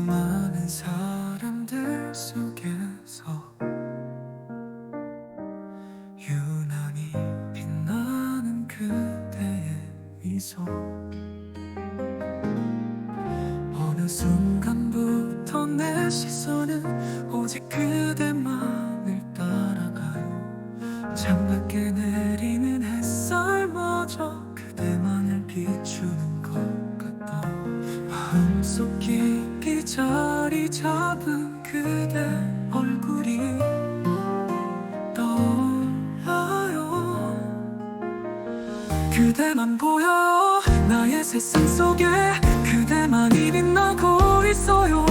많은 사람들 속에서 유난히 빛나는 그대의 미소. 어느 순간부터 내 시선은 오직 그대만을 따라가요. 창밖에 내리는 햇살마저 자리 잡은 그대 얼굴이 떠올라요. 그대만 보여 나의 세상 속에 그대만이 빛나고 있어요.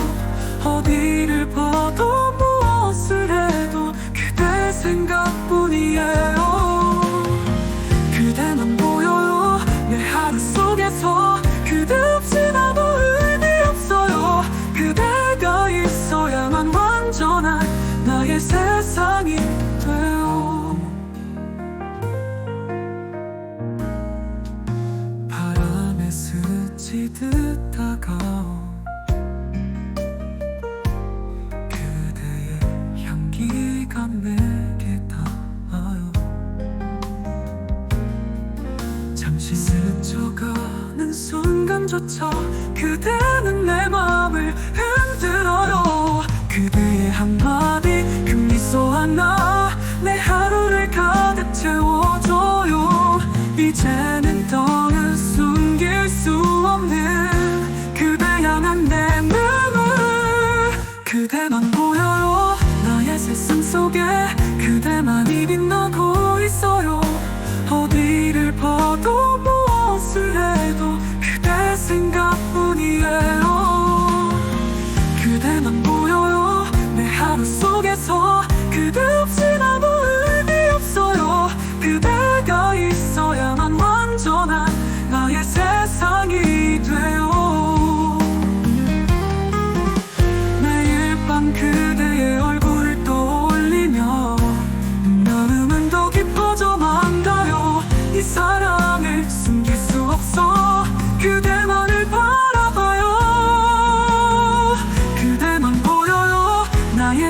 어디를 봐도 무엇을 해도 그대 생각뿐이에요. 그대만 보여요 내 하루 속에서. 그대 없이 나도 나의 세상이 돼요 바람에 스치듯 다가온 그대의 향기가 내게 닿아요. 잠시 스쳐가는 순간조차 그대는 내 맘을 흔들어요. 그대의 미소 하나 내 하루를 가득 채워줘요. 이제는 더는 숨길 수 없는 그대 향한 내 마음을 그대만 보여요. 나의 세상 속에 그대만이 빛나고 있어요. 어디를 봐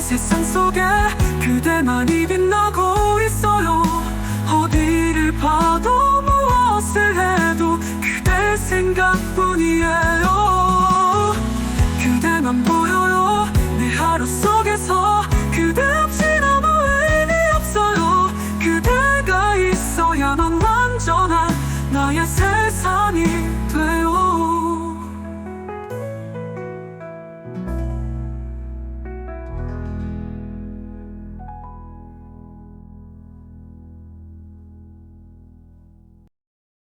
세상 속에 그대만이 빛나고 있어요. 어디를 봐도